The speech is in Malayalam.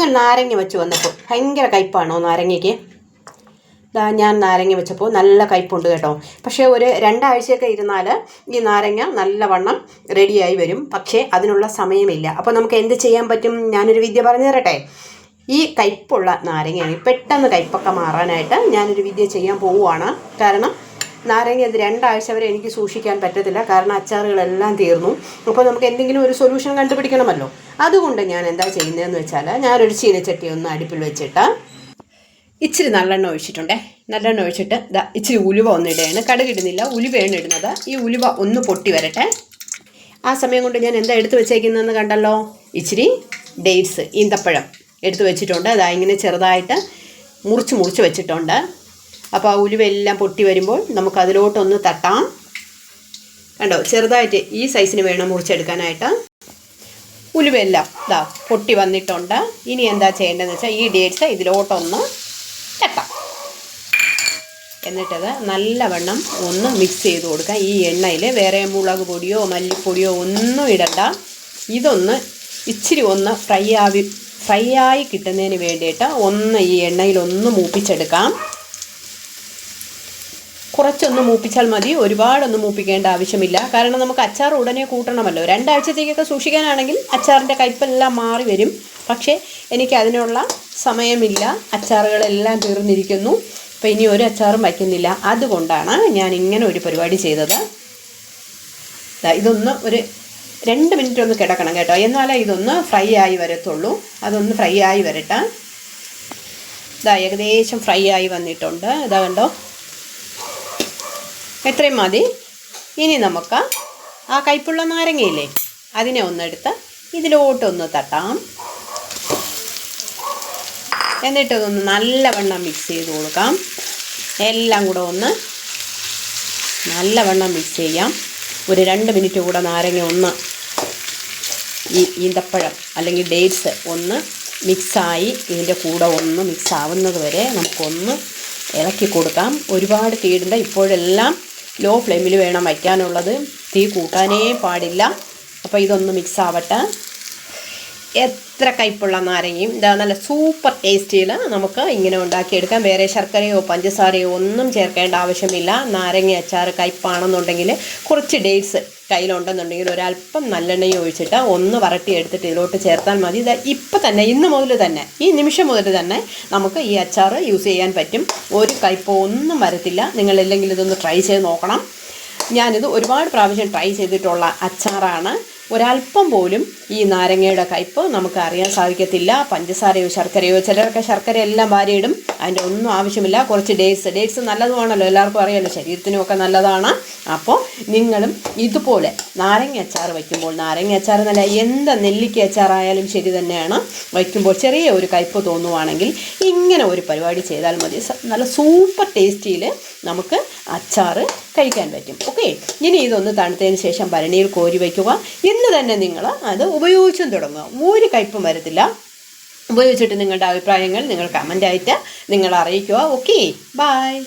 നിങ്ങൾ നാരങ്ങ വെച്ച് വന്നപ്പോൾ ഭയങ്കര കയ്പ്പാണോ നാരങ്ങയ്ക്ക്? ഇതാ ഞാൻ നാരങ്ങ വെച്ചപ്പോൾ നല്ല കയ്പുണ്ട് കേട്ടോ. പക്ഷേ ഒരു രണ്ടാഴ്ചയൊക്കെ ഇരുന്നാൽ ഈ നാരങ്ങ നല്ലവണ്ണം റെഡിയായി വരും. പക്ഷേ അതിനുള്ള സമയമില്ല. അപ്പോൾ നമുക്ക് എന്ത് ചെയ്യാൻ പറ്റും? ഞാനൊരു വിദ്യ പറഞ്ഞു തരട്ടെ? ഈ കയ്പുള്ള നാരങ്ങയാണ്. പെട്ടെന്ന് കയ്പൊക്കെ മാറാനായിട്ട് ഞാനൊരു വിദ്യ ചെയ്യാൻ പോവുകയാണ്. കാരണം നാരങ്ങ ഇത് രണ്ടാഴ്ച വരെ എനിക്ക് സൂക്ഷിക്കാൻ പറ്റത്തില്ല. കാരണം അച്ചാറുകളെല്ലാം തീർന്നു. അപ്പോൾ നമുക്ക് എന്തെങ്കിലും ഒരു സൊല്യൂഷൻ കണ്ടുപിടിക്കണമല്ലോ. അതുകൊണ്ട് ഞാൻ എന്താ ചെയ്യുന്നതെന്ന് വെച്ചാൽ ഞാനൊരു ചീനച്ചട്ടി ഒന്ന് അടുപ്പിൽ വെച്ചിട്ട് ഇച്ചിരി നല്ലെണ്ണ ഒഴിച്ചിട്ടുണ്ടേ. നല്ലെണ്ണ ഒഴിച്ചിട്ട് ഇതാ ഇച്ചിരി ഉലുവ ഒന്ന് ഇടുകയാണ്. കടുകിടുന്നില്ല ഉലുവയാണ് ഇടുന്നത്. ഈ ഉലുവ ഒന്ന് പൊട്ടി വരട്ടെ. ആ സമയം കൊണ്ട് ഞാൻ എന്താ എടുത്ത് വെച്ചേക്കുന്നതെന്ന് കണ്ടല്ലോ? ഇച്ചിരി ഡേറ്റ്സ് ഈന്തപ്പഴം എടുത്ത് വെച്ചിട്ടുണ്ട്. അതാ ഇങ്ങനെ ചെറുതായിട്ട് മുറിച്ച് മുറിച്ച് വെച്ചിട്ടുണ്ട്. അപ്പോൾ ആ ഉലുവെല്ലാം പൊട്ടി വരുമ്പോൾ നമുക്ക് അതിലോട്ടൊന്ന് തട്ടാം. കണ്ടോ? ചെറുതായിട്ട് ഈ സൈസിന് വേണം മുറിച്ചെടുക്കാനായിട്ട്. ഉലുവെല്ലാം ഇതാ പൊട്ടി വന്നിട്ടുണ്ട്. ഇനി എന്താ ചെയ്യേണ്ടതെന്ന് വെച്ചാൽ ഈ ഡേറ്റ്സ് ഇതിലോട്ടൊന്ന് തട്ടാം. എന്നിട്ടത് നല്ലവണ്ണം ഒന്ന് മിക്സ് ചെയ്ത് കൊടുക്കുക ഈ എണ്ണയിൽ വേറെ മുളക് പൊടിയോ മല്ലിപ്പൊടിയോ ഒന്നും ഇടണ്ട. ഇതൊന്ന് ഇച്ചിരി ഒന്ന് ഫ്രൈ ആവി ഫ്രൈ ആയി കിട്ടുന്നതിന് വേണ്ടിയിട്ട് ഒന്ന് ഈ എണ്ണയിലൊന്ന് മൂപ്പിച്ചെടുക്കാം. കുറച്ചൊന്ന് മൂപ്പിച്ചാൽ മതി. ഒരുപാടൊന്നും മൂപ്പിക്കേണ്ട ആവശ്യമില്ല. കാരണം നമുക്ക് അച്ചാർ ഉടനെ കൂട്ടണമല്ലോ. രണ്ടാഴ്ചത്തേക്കൊക്കെ സൂക്ഷിക്കാനാണെങ്കിൽ അച്ചാറിന്റെ കയ്പെല്ലാം മാറി വരും. പക്ഷേ എനിക്ക് അതിനുള്ള സമയമില്ല. അച്ചാറുകളെല്ലാം തീർന്നിരിക്കുന്നു. അപ്പോൾ ഇനി ഒരു അച്ചാറും വയ്ക്കുന്നില്ല. അതുകൊണ്ടാണ് ഞാൻ ഇങ്ങനെ ഒരു പരിപാടി ചെയ്തത്. ഇതൊന്ന് ഒരു രണ്ട് മിനിറ്റ് ഒന്ന് കിടക്കണം കേട്ടോ. എന്നാലേ ഇതൊന്ന് ഫ്രൈ ആയി വരത്തുള്ളൂ. അതൊന്ന് ഫ്രൈ ആയി വരട്ടെ. ഇതാ ഏകദേശം ഫ്രൈ ആയി വന്നിട്ടുണ്ട്. ഇതാ കണ്ടോ? എത്രയും മതി. ഇനി നമുക്ക് ആ കയ്പുള്ള നാരങ്ങയില്ലേ അതിനെ ഒന്നെടുത്ത് ഇതിലോട്ടൊന്ന് തട്ടാം. എന്നിട്ട് ഇതൊന്ന് നല്ലവണ്ണം മിക്സ് ചെയ്ത് കൊടുക്കാം. എല്ലാം കൂടെ ഒന്ന് നല്ലവണ്ണം മിക്സ് ചെയ്യാം. ഒരു രണ്ട് മിനിറ്റ് കൂടെ നാരങ്ങ ഒന്ന് ഈ ഈന്തപ്പഴം അല്ലെങ്കിൽ ഡേറ്റ്സ് ഒന്ന് മിക്സായി ഇതിന്റെ കൂടെ ഒന്ന് മിക്സ് ആവുന്നത് വരെ നമുക്കൊന്ന് ഇളക്കി കൊടുക്കാം. ഒരുപാട് തീടണ്ട ഇപ്പോഴെല്ലാം ലോ ഫ്ലെയിമിൽ വേണം വയ്ക്കാനുള്ളത്. തീ കൂട്ടാനേ പാടില്ല. അപ്പോൾ ഇതൊന്ന് മിക്സ് ആവട്ടെ. എത്ര കയ്പുള്ള നാരങ്ങയും ഇതാ നല്ല സൂപ്പർ ടേസ്റ്റിയിൽ നമുക്ക് ഇങ്ങനെ ഉണ്ടാക്കിയെടുക്കാം. വേറെ ശർക്കരയോ പഞ്ചസാരയോ ഒന്നും ചേർക്കേണ്ട ആവശ്യമില്ല. നാരങ്ങ അച്ചാർ കയ്പാണെന്നുണ്ടെങ്കിൽ കുറച്ച് ഡേറ്റ്സ് കയ്യിലുണ്ടെന്നുണ്ടെങ്കിൽ ഒരല്പം നല്ലെണ്ണയും ഒഴിച്ചിട്ട് ഒന്ന് വരട്ടി എടുത്തിട്ട് ഇതിലോട്ട് ചേർത്താൽ മതി. ഇത് ഇപ്പം തന്നെ ഇന്ന് മുതൽ തന്നെ ഈ നിമിഷം മുതൽ തന്നെ നമുക്ക് ഈ അച്ചാർ യൂസ് ചെയ്യാൻ പറ്റും. ഒരു കയ്പോ ഒന്നും വരത്തില്ല. നിങ്ങളില്ലെങ്കിൽ ഇതൊന്ന് ട്രൈ ചെയ്ത് നോക്കണം. ഞാനിത് ഒരുപാട് പ്രാവശ്യം ട്രൈ ചെയ്തിട്ടുള്ള അച്ചാറാണ്. ഒരല്പം പോലും ഈ നാരങ്ങയുടെ കയ്പ്പ് നമുക്ക് അറിയാൻ സാധിക്കത്തില്ല. പഞ്ചസാരയോ ശർക്കരയോ ചിലരൊക്കെ ശർക്കര എല്ലാം വാരിയിടും. അതിന്റെ ഒന്നും ആവശ്യമില്ല. കുറച്ച് ഡേറ്റ്സ് ഡേറ്റ്സ് നല്ലതുമാണല്ലോ. എല്ലാവർക്കും അറിയാമല്ലോ ശരീരത്തിനും ഒക്കെ നല്ലതാണ്. അപ്പോൾ നിങ്ങളും ഇതുപോലെ നാരങ്ങ അച്ചാർ വയ്ക്കുമ്പോൾ നാരങ്ങ അച്ചാർ എന്നല്ല എന്ത് നെല്ലിക്ക അച്ചാറായാലും ശരി തന്നെയാണ് വയ്ക്കുമ്പോൾ ചെറിയ ഒരു കയ്പ് തോന്നുവാണെങ്കിൽ ഇങ്ങനെ ഒരു പരിപാടി ചെയ്താൽ മതി. നല്ല സൂപ്പർ ടേസ്റ്റിയിൽ നമുക്ക് അച്ചാർ കഴിക്കാൻ പറ്റും. ഓക്കെ ഇനി ഇതൊന്ന് തണുത്തതിന് ശേഷം ഭരണിയിൽ കോരി വയ്ക്കുക. ഇന്ന് തന്നെ നിങ്ങൾ അത് ഉപയോഗിച്ചും തുടങ്ങുക. ഒരു കയ്പും വരത്തില്ല. ഉപയോഗിച്ചിട്ട് നിങ്ങളുടെ അഭിപ്രായങ്ങൾ നിങ്ങൾ കമന്റായിട്ട് നിങ്ങൾ അറിയിക്കുക. Okay bye